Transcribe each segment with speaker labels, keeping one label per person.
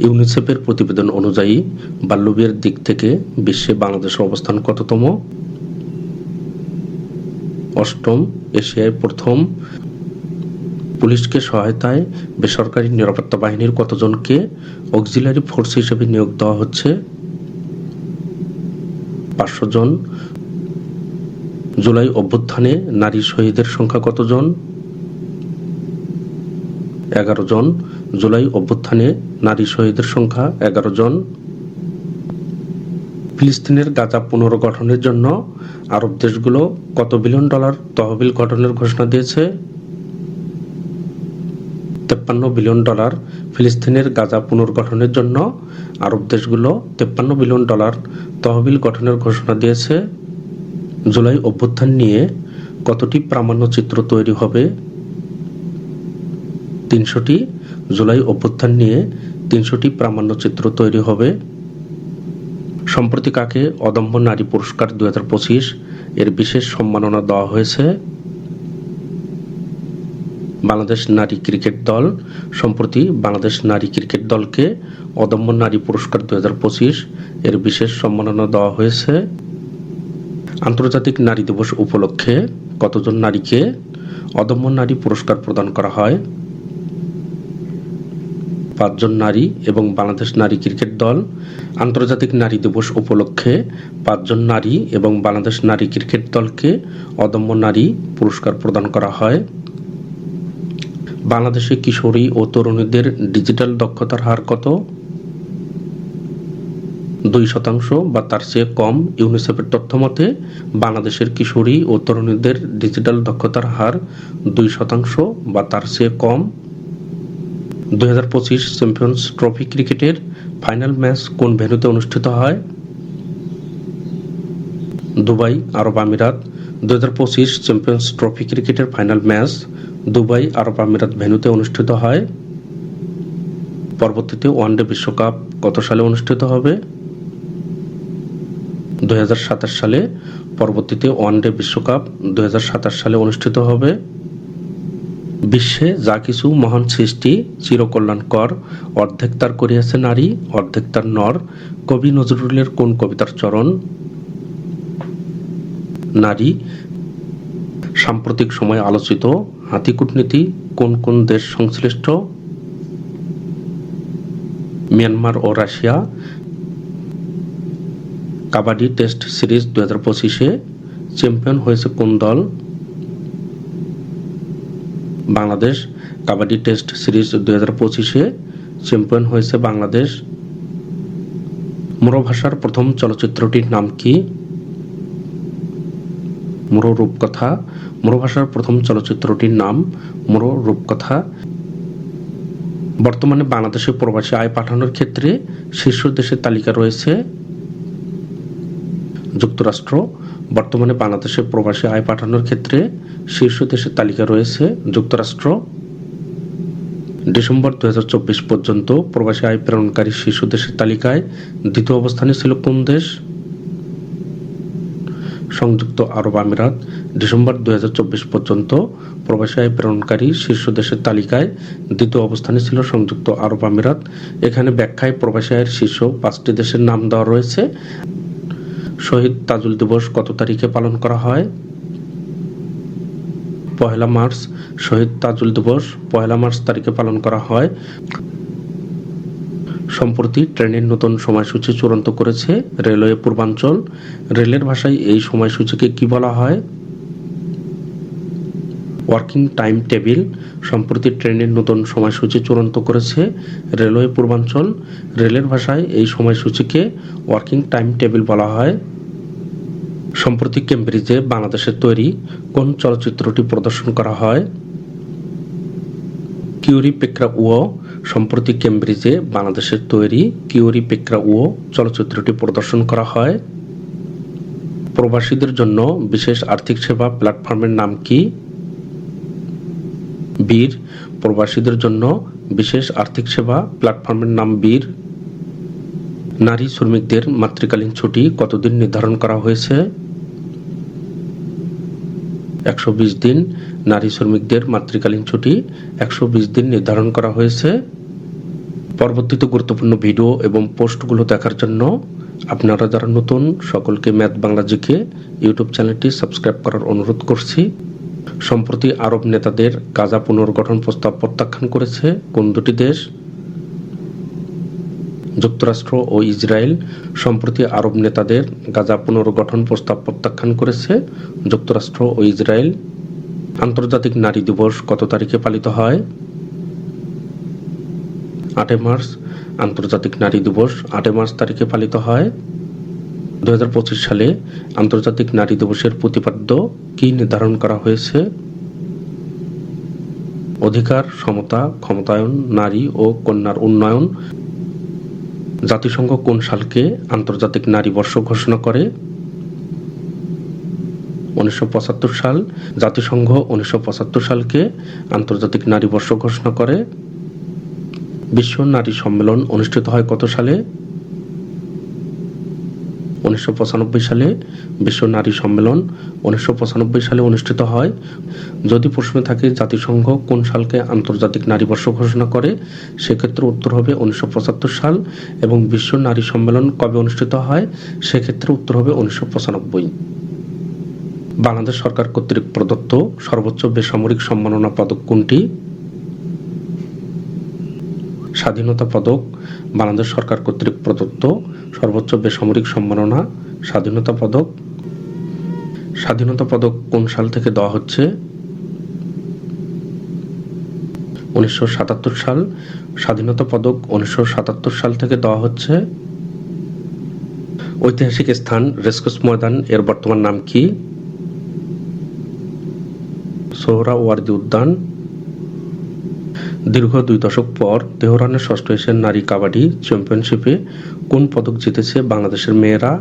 Speaker 1: ইউনিসেফের প্রতিবেদন অনুযায়ী, বাল্যবিয়ের দিক থেকে বিশ্বে বাংলাদেশের অবস্থান কততম? অষ্টম, এশিয়ায় প্রথম। পুলিশকে সহায়তায় বেসরকারি নিরাপত্তা বাহিনীর কতজনকে অক্সিলারি ফোর্স হিসেবে নিয়োগ দেওয়া হচ্ছে? পাঁচশো জন। জুলাই অভ্যুত্থানে নারী শহীদের সংখ্যা কতজন? এগারো জন। জুলাই অভ্যুত্থানে নারী শহীদের সংখ্যা এগারো জন। ফিলিস্তিনের গাজা পুনর্গঠনের জন্য আরব দেশগুলো কত বিলিয়ন ডলার তহবিল গঠনের ঘোষণা দিয়েছে? তেপ্পান্ন বিলিয়ন ডলার ফিলিস্তিনের গাজা পুনর্গঠনের জন্য আরব দেশগুলো তেপ্পান্ন বিলিয়ন ডলার তহবিল গঠনের ঘোষণা দিয়েছে। জুলাই অভ্যুত্থান নিয়ে কতটি প্রামাণ্যচিত্র তৈরি হবে? তিনশোটি জুলাই অভ্যুত্থান নিয়ে তিনশোটি প্রামাণ্যচিত্র তৈরি হবে। সম্প্রতি কাকে অদম্য নারী পুরস্কার দুই হাজার পঁচিশ এর বিশেষ সম্মাননা দেওয়া হয়েছে? বাংলাদেশ নারী ক্রিকেট দল সম্প্রতি বাংলাদেশ নারী ক্রিকেট দলকে অদম্য নারী পুরস্কার দুই হাজার পঁচিশ এর বিশেষ সম্মাননা দেওয়া হয়েছে। আন্তর্জাতিক নারী দিবস উপলক্ষে কতজন নারীকে অদম্য নারী পুরস্কার প্রদান করা হয়? পাঁচজন নারী এবং বাংলাদেশ নারী ক্রিকেট দল, আন্তর্জাতিক নারী দিবস উপলক্ষে পাঁচজন নারী এবং বাংলাদেশ নারী ক্রিকেট দলকে অদম্য নারী পুরস্কার প্রদান করা হয়। বাংলাদেশে কিশোরী ও তরুণীদের ডিজিটাল দক্ষতার হার কত? দুই শতাংশ বা তার চেয়ে কম ইউনিসেফের তথ্য মতে, বাংলাদেশের কিশোরী ও তরুণীদের ডিজিটাল দক্ষতার হার দুই শতাংশ বা তার চেয়ে কম দুই হাজার পঁচিশ চ্যাম্পিয়ন্স ট্রফি ক্রিকেটের ফাইনাল ম্যাচ কোন ভেন্যুতে অনুষ্ঠিত হয়? দুবাই, আরব আমিরাত। দুই হাজার পঁচিশ চ্যাম্পিয়ন্স ট্রফি ক্রিকেটের ফাইনাল ম্যাচ দুবাই, আরব আমিরাত ভেন্যুতে অনুষ্ঠিত হয়। পরবর্তীতে ওয়ানডে বিশ্বকাপ কত সালে অনুষ্ঠিত হবে? দু হাজার সাতাশ সালে। পরবর্তীতে ওয়ানডে বিশ্বকাপ দু হাজার সাতাশ সালে অনুষ্ঠিত হবে। বিশ্বে যা কিছু মহান সৃষ্টি চিরকল্যাণকর, অর্ধেক তার করিয়াছে নারী, অর্ধেক তার নর। কবি নজরুলের কোন কবিতার চরণ? নারী, সাম্প্রতিক সময়ে আলোচিত। হাতি কূটনীতি, কোন কোন দেশ সংশ্লিষ্ট? মিয়ানমার ও রাশিয়া। কাবাডি টেস্ট সিরিজ দু হাজার পঁচিশে। চ্যাম্পিয়ন হয়েছে কোন দল? বাংলাদেশ কাবাডি টেস্ট সিরিজ দুই হাজার পঁচিশে চ্যাম্পিয়ন হয়েছে বাংলাদেশ। মুরো ভাষার প্রথম চলচ্চিত্রটির নাম কি? মুরো রূপকথা। মুরো ভাষার প্রথম চলচ্চিত্রটির নাম মুরো রূপকথা। বর্তমানে বাংলাদেশে প্রবাসী আয় পাঠানোর ক্ষেত্রে শীর্ষ দেশের তালিকা রয়েছে। যুক্তরাষ্ট্র বর্তমানে বাংলাদেশে প্রবাসী আয় পাঠানোর ক্ষেত্রে শীর্ষ দেশের তালিকা রয়েছে যুক্তরাষ্ট্র। ডিসেম্বর দু হাজার চব্বিশ পর্যন্ত প্রবাসী আয় প্রেরণকারী শীর্ষ দেশের তালিকায় দ্বিতীয় অবস্থানে ছিল কোন দেশ? সংযুক্ত আরব আমিরাত। ডিসেম্বর দুই হাজার চব্বিশ পর্যন্ত প্রবাসী আয় প্রেরণকারী শীর্ষ দেশের তালিকায় দ্বিতীয় অবস্থানে ছিল সংযুক্ত আরব আমিরাত। এখানে ব্যাখ্যায় প্রবাসী আয়ের শীর্ষ পাঁচটি দেশের নাম দেওয়া রয়েছে। শহীদ তাজুল দিবস কত তারিখে পালন করা হয়? পহেলা মার্চ, শহীদ তাজুল দিবস পহেলা মার্চ তারিখে পালন করা হয়। সম্প্রতি ট্রেনের নতুন সময়সূচি চূড়ান্ত করেছে রেলওয়ে পূর্বাঞ্চল। রেলের ভাষায় এই সময়সূচিকে কি বলা হয়? ওয়ার্কিং টাইম টেবিল সম্প্রতি ট্রেনের নতুন সময়সূচি চূড়ান্ত করেছে রেলওয়ে পূর্বাঞ্চল। রেলের ভাষায় এই সময়সূচিকে ওয়ার্কিং টাইম টেবিল বলা হয়। সম্প্রতি কেমব্রিজে বাংলাদেশের তৈরি কোন চলচ্চিত্রটি প্রদর্শন করা হয়? কিউরি পেকরা উও সম্প্রতি কেমব্রিজে বাংলাদেশের তৈরি কিউরি পেকরা উও চলচ্চিত্রটি প্রদর্শন করা হয়। প্রবাসীদের জন্য বিশেষ আর্থিক সেবা প্ল্যাটফর্মের নাম কি? বীর প্রবাসীদের জন্য বিশেষ আর্থিক সেবা প্ল্যাটফর্মের নাম বীর। নারী শ্রমিকদের মাতৃকালীন ছুটি কতদিন নির্ধারণ করা হয়েছে? একশো বিশ দিন নারী শ্রমিকদের মাতৃকালীন ছুটি, একশো বিশ দিন নির্ধারণ করা হয়েছে। পরবর্তীত গুরুত্বপূর্ণ ভিডিও এবং পোস্টগুলো দেখার জন্য আপনারা যারা নতুন, সকলকে ম্যাথ বাংলা জিকে ইউটিউব চ্যানেলটি সাবস্ক্রাইব করার অনুরোধ করছি। সম্প্রতি আরব নেতাদের গাজা পুনর্গঠন প্রস্তাব প্রত্যাখ্যান করেছে কোন দুটি দেশ? যুক্তরাষ্ট্র ও ইসরায়েল সম্প্রতি আরব নেতাদের গাজা পুনর্গঠন প্রস্তাব প্রত্যাখ্যান করেছে। যুক্তরাষ্ট্র ও ইসরায়েল আন্তর্জাতিক নারী দিবস কত তারিখে পালিত হয়? আটই মার্চ, আন্তর্জাতিক নারী দিবস আটই মার্চ তারিখে পালিত হয়। দু হাজার পঁচিশ সালে আন্তর্জাতিক নারী দিবসের প্রতিপাদ্য কি নির্ধারণ করা হয়েছে? অধিকার, সমতা, ক্ষমতায়ন, নারী ও কন্যার উন্নয়ন। জাতিসংঘ কোন সালকে আন্তর্জাতিক নারী বর্ষ ঘোষণা করে? উনিশশো পঁচাত্তর সাল জাতিসংঘ উনিশশো পঁচাত্তর সালকে আন্তর্জাতিক নারী বর্ষ ঘোষণা করে। বিশ্ব নারী সম্মেলন অনুষ্ঠিত হয় কত সালে? উনিশশো পঁচানব্বই সালে বিশ্ব নারী সম্মেলন উনিশশো পঁচানব্বই সালে অনুষ্ঠিত হয়। যদি প্রশ্ন থাকে জাতিসংঘ কোন সালকে আন্তর্জাতিক নারী বর্ষ ঘোষণা করে, সেক্ষেত্রে উত্তর হবে উনিশশো পঁচাত্তর সাল এবং বিশ্ব নারী সম্মেলন কবে অনুষ্ঠিত হয়, সেক্ষেত্রে উত্তর হবে উনিশশো পঁচানব্বই। বাংলাদেশ সরকার কর্তৃক প্রদত্ত সর্বোচ্চ বেসামরিক সম্মাননা পদক কোনটি? স্বাধীনতা পদক। বাংলাদেশ সরকার কর্তৃক প্রদত্ত সর্বোচ্চ বেসামরিক সম্মাননা, স্বাধীনতা পদক। স্বাধীনতা পদক কোন সাল থেকে দেওয়া হচ্ছে? উনিশশো সাতাত্তর সাল। স্বাধীনতা পদক উনিশশো সাতাত্তর সাল থেকে দেওয়া হচ্ছে। ঐতিহাসিক স্থান রেসকোর্স ময়দান, এর বর্তমান নাম কি? সোহরাওয়ার্দী উদ্যান। দীর্ঘ দুই দশক পর তেহরানের ষষ্ঠ এশিয়ান নারী কাবাডি চ্যাম্পিয়নশিপে কোন পদক জিতেছে বাংলাদেশের মেয়েরা?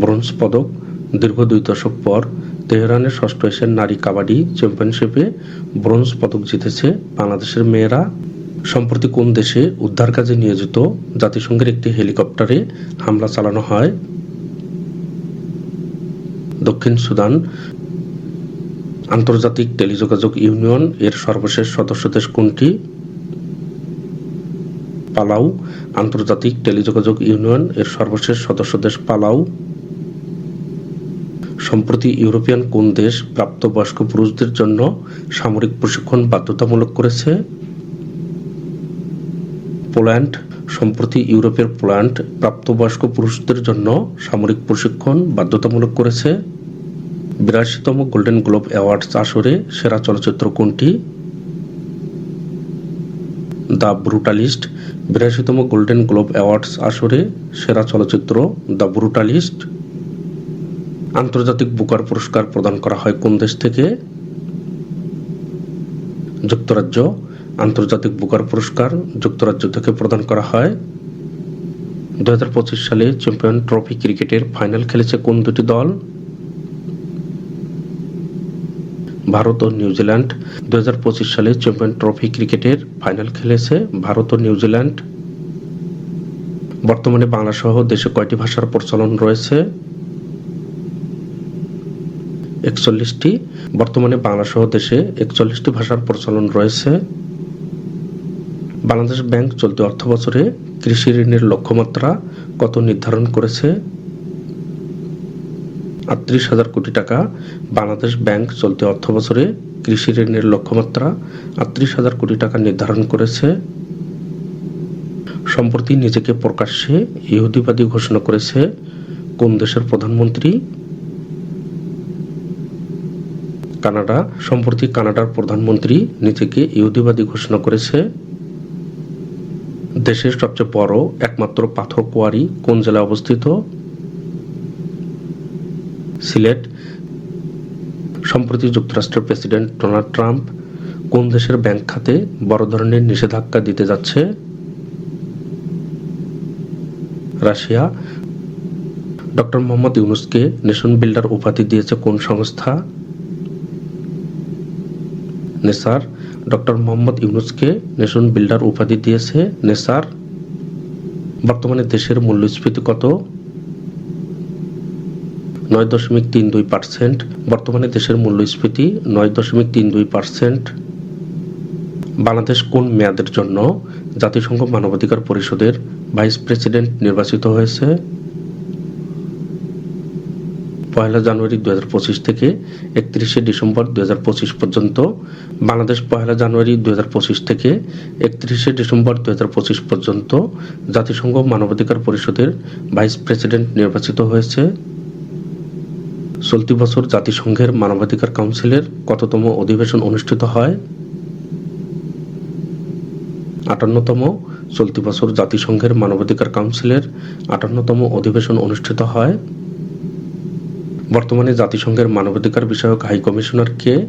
Speaker 1: ব্রোঞ্জ পদক। দীর্ঘ দুই দশক পর তেহরানের ষষ্ঠ এশিয়ান নারী কাবাডি চ্যাম্পিয়নশিপে ব্রোঞ্জ পদক জিতেছে বাংলাদেশের মেয়েরা। সম্প্রতি কোন দেশে উদ্ধার কাজে নিয়োজিত জাতিসংঘের একটি হেলিকপ্টারে হামলা চালানো হয়? দক্ষিণ সুদান। আন্তর্জাতিক টেলিযোগাযোগ ইউনিয়ন এর সর্বশেষ সদস্য দেশ কোনটি? পালাউ আন্তর্জাতিক টেলিযোগাযোগ ইউনিয়ন এর সর্বশেষ সদস্য দেশ পালাউ সম্প্রতি ইউরোপিয়ান কোন দেশ প্রাপ্তবয়স্ক পুরুষদের জন্য সামরিক প্রশিক্ষণ বাধ্যতামূলক করেছে? পোল্যান্ড। সম্প্রতি ইউরোপের পোল্যান্ড প্রাপ্তবয়স্ক পুরুষদের জন্য সামরিক প্রশিক্ষণ বাধ্যতামূলক করেছে। বিরাশিতম গোল্ডেন গ্লোব অ্যাওয়ার্ডস আসরে সেরা চলচ্চিত্র কোনটি? The Brutalist. বিরাশিতম golden globe awards আসরে সেরা চলচ্চিত্র দ্য ব্রুটালিস্ট। আন্তর্জাতিক বুকার পুরস্কার প্রদান করা হয় কোন দেশ থেকে? যুক্তরাজ্য। আন্তর্জাতিক বুকার পুরস্কার যুক্তরাজ্য থেকে প্রদান করা হয়। দু হাজার পঁচিশ সালে চ্যাম্পিয়ন ট্রফি ক্রিকেটের ফাইনাল খেলেছে কোন দুটি দল? ভারত ও নিউজিল্যান্ড দু হাজার পঁচিশ সালে চ্যাম্পিয়ন ট্রফি ক্রিকেটের ফাইনাল খেলেছে ভারত ও নিউজিল্যান্ড। বর্তমানে বাংলা সহ দেশে কয়টি ভাষার প্রচলন রয়েছে? একচল্লিশটি। বর্তমানে বাংলা সহ দেশে একচল্লিশটি ভাষার প্রচলন রয়েছে। বাংলাদেশ ব্যাংক চলতি অর্থ বছরে কৃষি ঋণের লক্ষ্যমাত্রা কত নির্ধারণ করেছে? আটত্রিশ হাজার কোটি টাকা বাংলাদেশ ব্যাংক চলতি অর্থ বছরে কৃষি ঋণের লক্ষ্যমাত্রা আটত্রিশ হাজার কোটি টাকা নির্ধারণ করেছে। সম্প্রতি নিজেকে প্রকাশ্যে ইহুদিবাদী ঘোষণা করেছে কোন দেশের প্রধানমন্ত্রী? কানাডা। সম্প্রতি কানাডার প্রধানমন্ত্রী নিজেকে ইহুদিবাদী ঘোষণা করেছে। দেশের সবচেয়ে বড় একমাত্র পাথর কোয়ারি কোন জেলায় অবস্থিত? সিলেট, সম্প্রতি যুক্তরাষ্ট্রের প্রেসিডেন্ট ডোনাল্ড ট্রাম্প কোন দেশের ব্যাংক খাতে বড় ধরনের নিষেধাজ্ঞা দিতে যাচ্ছে? রাশিয়া। ডক্টর মোহাম্মদ ইউনুসকে নেশন বিল্ডার উপাধি দিয়েছে কোন সংস্থা? নেসার। ডক্টর মোহাম্মদ ইউনুসকে নেশন বিল্ডার উপাধি দিয়েছে নেসার। বর্তমানে দেশের মূল্যস্ফীতি কত? নয় দশমিক তিন দুই পার্সেন্ট। বর্তমানে দেশের মূল্যস্ফীতি নয় দশমিক তিন দুই পার্সেন্ট। বাংলাদেশ কোন মেয়াদের জন্য জাতিসংঘ মানবাধিকার পরিষদের ভাইস প্রেসিডেন্ট নির্বাচিত হয়েছে? পয়লা জানুয়ারি দু হাজার পঁচিশ থেকে একত্রিশে ডিসেম্বর দুই হাজার পঁচিশ পর্যন্ত। বাংলাদেশ পয়লা জানুয়ারি দু হাজার পঁচিশ থেকে একত্রিশে ডিসেম্বর দু হাজার পঁচিশ পর্যন্ত জাতিসংঘ মানবাধিকার পরিষদের ভাইস প্রেসিডেন্ট নির্বাচিত হয়েছে। চলতি বছর জাতিসংঘের মানবাধিকার কাউন্সিলের কততম অধিবেশন অনুষ্ঠিত হয়? আটান্নতম চলতি বছর জাতিসংঘের মানবাধিকার কাউন্সিলের আটান্নতম অধিবেশন অনুষ্ঠিত হয়। বর্তমানে জাতিসংঘের মানবাধিকার বিষয়ক হাই কমিশনার কে?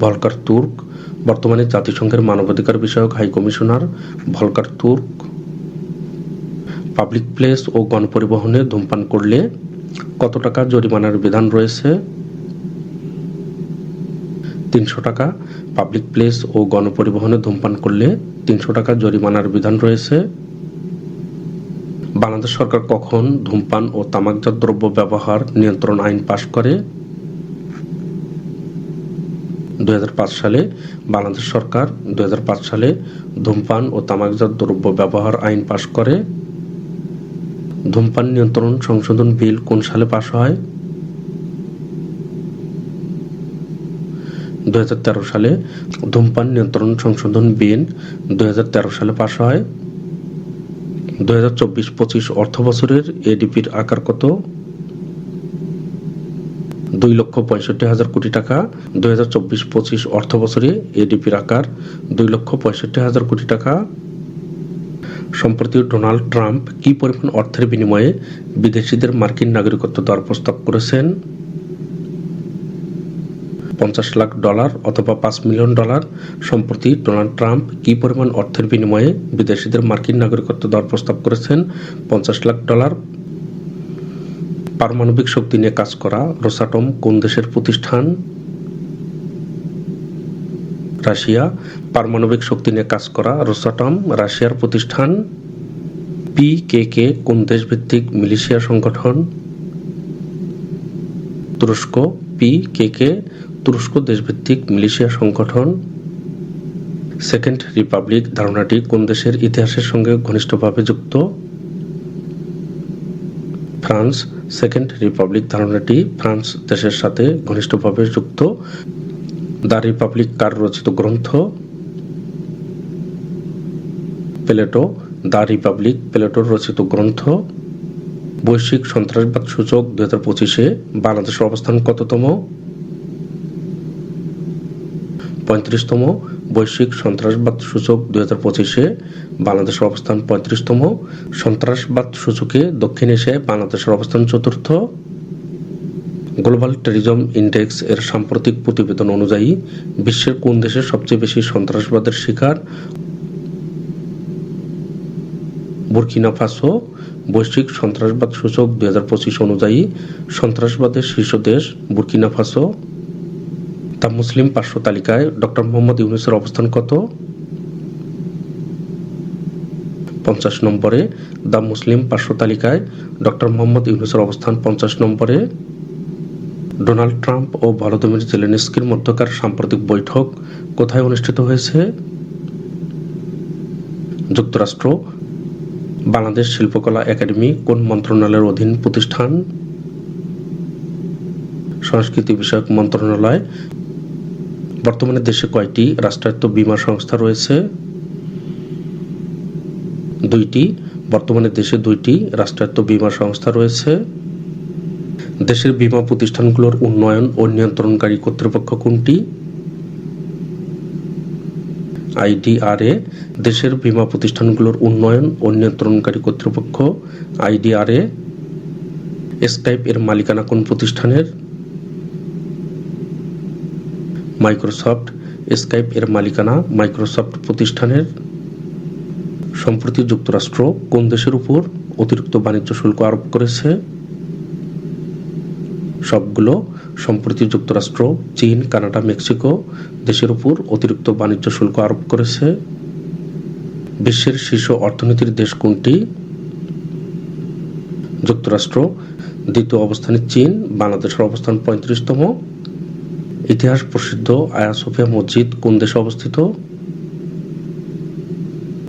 Speaker 1: Volker Turk. বর্তমানে জাতিসংঘের মানবাধিকার বিষয়ক high commissioner Volker Turk. Public place ও গণপরিবহনে ধূমপান করলে কত টাকা জরিমানার বিধান রয়েছে? তিনশো টাকা। পাবলিক প্লেস ও গণপরিবহনে ধূমপান করলে তিনশো টাকা জরিমানার বিধান রয়েছে। বাংলাদেশ সরকার কখন ধূমপান ও তামাকজাত দ্রব্য ব্যবহার নিয়ন্ত্রণ আইন পাশ করে? দুই হাজার পাঁচ সালে বাংলাদেশ সরকার দুই হাজার পাঁচ সালে ধূমপান ও তামাকজাত দ্রব্য ব্যবহার আইন পাশ করে। ধূমপান নিয়ন্ত্রণ সংশোধন বিল কোন সালে পাশ হয়? দুই হাজার তেরো সালে ধূমপান নিয়ন্ত্রণ সংশোধন বিল দুই হাজার তেরো সালে পাশ হয়। দুই হাজার চব্বিশ পঁচিশ অর্থ বছরের এডিপির আকার কত? দুই লক্ষ পঁয়ষট্টি হাজার কোটি টাকা। দুই হাজার চব্বিশ পঁচিশ অর্থ বছরে এডিপির আকার দুই লক্ষ পঁয়ষট্টি হাজার কোটি টাকা। সম্প্রতি ডোনাল্ড ট্রাম্প কি পরিমাণ অর্থের বিনিময়ে বিদেশিদের মার্কিন নাগরিকত্ব দেওয়ার প্রস্তাব করেছেন? পঞ্চাশ লাখ ডলার অথবা পাঁচ মিলিয়ন ডলার। সম্প্রতি ডোনাল্ড ট্রাম্প কি পরিমাণ অর্থের বিনিময়ে বিদেশিদের মার্কিন নাগরিকত্ব দেওয়ার প্রস্তাব করেছেন? পঞ্চাশ লাখ ডলার। পারমাণবিক শক্তি নিয়ে কাজ করা রোসাটম কোন দেশের প্রতিষ্ঠান? রাশিয়া, পারমাণবিক শক্তি নিয়ে কাজ করা রোসাটম রাশিয়ার প্রতিষ্ঠান পি কে কে, কোন দেশভিত্তিক মিলিশিয়া সংগঠন? তুরস্ক, পি কে কে, তুরস্ক দেশভিত্তিক মিলিশিয়া সংগঠন। সেকেন্ড রিপাবলিক ধারণাটি কোন দেশের ইতিহাসের সঙ্গে ঘনিষ্ঠভাবে যুক্ত? ফ্রান্স, সেকেন্ড রিপাবলিক ধারণাটি ফ্রান্স দেশের সাথে ঘনিষ্ঠভাবে যুক্ত। দ্য রিপাবলিক কার রচিত গ্রন্থ প্লেটো, দ্য রিপাবলিক প্লেটোর রচিত গ্রন্থ, বৈশ্বিক সন্ত্রাসবাদ সূচক দুই হাজার পঁচিশে বাংলাদেশের অবস্থান কততম? পঁয়ত্রিশতম, বৈশ্বিক সন্ত্রাসবাদ সূচক দুই হাজার পঁচিশে বাংলাদেশের অবস্থান পঁয়ত্রিশতম, সন্ত্রাসবাদ সূচকে দক্ষিণ এশিয়ায় বাংলাদেশের অবস্থান চতুর্থ। গ্লোবাল টেরিজম ইন্ডেক্স এর সাম্প্রতিক প্রতিবেদন অনুযায়ী, বিশ্বের কোন দেশে সবচেয়ে বেশি সন্ত্রাসবাদের শিকার? বুরকিনা ফাসো, বৈশ্বিক সন্ত্রাসবাদ সূচক দুই হাজার পঁচিশ অনুযায়ী, সন্ত্রাসবাদের শীর্ষ দেশ বুরকিনা ফাসো। তা মুসলিম পার্শ্ব তালিকায় ডক্টর মোহাম্মদ ইউনুসের অবস্থান কত? পঞ্চাশ নম্বরে দ্য মুসলিম পার্শ্ব তালিকায় ডক্টর মোহাম্মদ ইউনুসের অবস্থান পঞ্চাশ নম্বরে। ডোনাল্ড ট্রাম্প ও ভলোদিমির জেলেনস্কির মধ্যকার সাম্প্রতিক বৈঠক কোথায় অনুষ্ঠিত হয়েছে? যুক্তরাষ্ট্র, বাংলাদেশ শিল্পকলা একাডেমি কোন মন্ত্রণালয়ের অধীন প্রতিষ্ঠান? সংস্কৃতি বিষয়ক মন্ত্রণালয়, বর্তমানে দেশে কয়টি রাষ্ট্রায়ত্ত বীমা সংস্থা রয়েছে? দুইটি, বর্তমানে দেশে দুইটি রাষ্ট্রায়ত্ত বীমা সংস্থা রয়েছে। দেশের বীমা প্রতিষ্ঠানগুলোর উন্নয়ন ও নিয়ন্ত্রণকারী কর্তৃপক্ষ কোনটি? আইডিআরএ, দেশের বীমা প্রতিষ্ঠানগুলোর উন্নয়ন ও নিয়ন্ত্রণকারী কর্তৃপক্ষ। আইডিআরএ, স্কাইপ এর মালিকানা কোন প্রতিষ্ঠানের? মাইক্রোসফট, স্কাইপ এর মালিকানা মাইক্রোসফট প্রতিষ্ঠানের। সম্প্রতি যুক্তরাষ্ট্র কোন দেশের উপর অতিরিক্ত বাণিজ্য শুল্ক আরোপ করেছে? সবগুলো সম্প্রতি যুক্তরাষ্ট্র, চীন, কানাডা, মেক্সিকো দেশের উপর অতিরিক্ত বাণিজ্য শুল্ক আরোপ করেছে। বিশ্বের শীর্ষ অর্থনীতির দেশ কোনটি? যুক্তরাষ্ট্র, দ্বিতীয় অবস্থানে চীন, বাংলাদেশের অবস্থান পঁয়ত্রিশতম। ইতিহাস প্রসিদ্ধ আয়া সোফিয়া মসজিদ কোন দেশে অবস্থিত?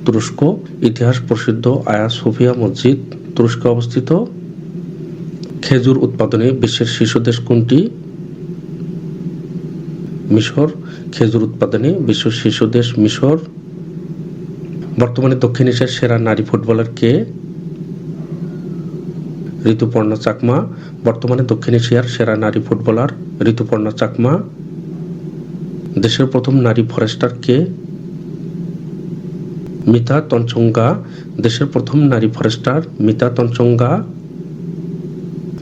Speaker 1: তুরস্ক, ইতিহাস প্রসিদ্ধ আয়া সোফিয়া মসজিদ তুরস্কে অবস্থিত। খেজুর উৎপাদনে বিশ্বের শীর্ষ দেশ কোনটি? মিশর। খেজুর উৎপাদনে বিশ্ব শীর্ষ দেশ মিশর। বর্তমানে দক্ষিণ এশিয়ার সেরা নারী ফুটবলার কে? ঋতুপর্ণা চাকমা। বর্তমানে দক্ষিণ এশিয়ার সেরা নারী ফুটবলার ঋতুপর্ণা চাকমা। দেশের প্রথম নারী ফরেস্টার কে? মিতা তঞ্চঙ্গা দেশের প্রথম নারী forester Mita Tanchangya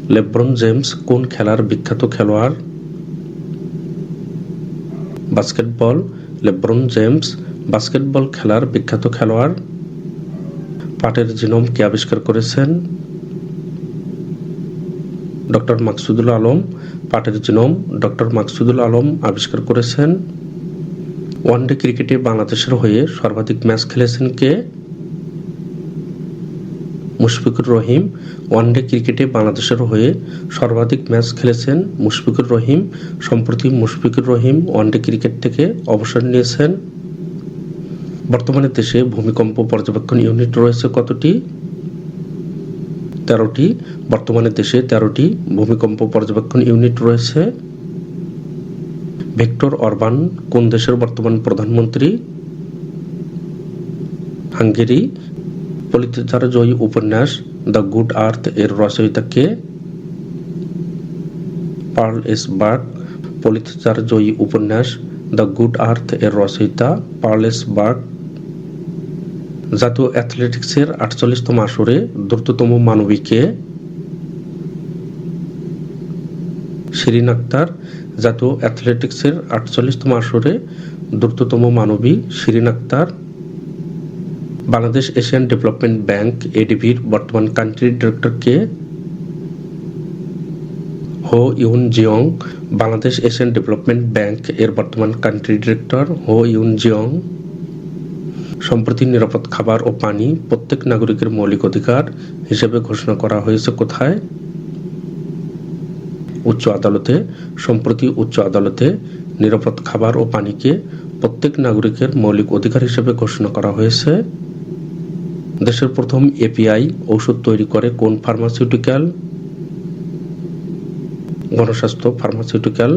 Speaker 1: LeBron James কোন খেলার বিখ্যাত খেলোয়াড়? বাস্কেটবল, লেব্রন জেমস বাস্কেটবল খেলার বিখ্যাত খেলোয়াড়। পাটের জিনোম কে আবিষ্কার করেছেন? ডক্টর মাকসুদুল আলম পাটের জিনোম ডক্টর মাকসুদুল আলম আবিষ্কার করেছেন। ওয়ানডে ক্রিকেটে বাংলাদেশের হয়ে সর্বাধিক ম্যাচ খেলেছেন কে? মুশফিকুর রহিম ওয়ানডে ক্রিকেটে বাংলাদেশের হয়ে সর্বাধিক ম্যাচ খেলেছেন মুশফিকুর রহিম। সম্প্রতি মুশফিকুর রহিম ওয়ানডে ক্রিকেট থেকে অবসর নিয়েছেন। বর্তমানে দেশে ভূমিকম্প পর্যবেক্ষণ ইউনিট রয়েছে কতটি? তেরোটি। বর্তমানে দেশে তেরোটি ভূমিকম্প পর্যবেক্ষণ ইউনিট রয়েছে। ভিক্টর অরবান কোন দেশের বর্তমান প্রধানমন্ত্রী? হাঙ্গেরি। পলিতিচার জয়ী উপন্যাস, দ্য গুড আর্থ এর রচয়িতা কে পার্ল এস বার্গ পলিতিচার জয়ী উপন্যাস, দ্য গুড আর্থ এর রচয়িতা পার্ল এস বার্গ জাতীয় অ্যাথলেটিক্সের আটচল্লিশতম আসরে দ্রুততম মানবীকে শিরিন আক্তার, জাতীয় অ্যাথলেটিক্সের আটচল্লিশতম আসরে দ্রুততম মানবী Shirin Akter Bangladesh Asian Development Bank, এডিবির বর্তমান কান্ট্রি ডিরেক্টর কে Ho Yun Jeong, Bangladesh Asian Development Bank এর বর্তমান country director Ho Yun Jeong. সম্প্রতি নিরাপদ খাবার ও পানি প্রত্যেক নাগরিকের মৌলিক অধিকার হিসেবে ঘোষণা করা হয়েছে কোথায়? উচ্চ আদালতে। সম্প্রতি উচ্চ আদালতে নিরাপদ খাবার ও পানিকে প্রত্যেক নাগরিকের মৌলিক অধিকার হিসেবে ঘোষণা করা হয়েছে। দেশের প্রথম এপিআই ঔষধ তৈরি করে কোন ফার্মাসিউটিক্যাল গণস্বাস্থ্য ফার্মাসিউটিক্যাল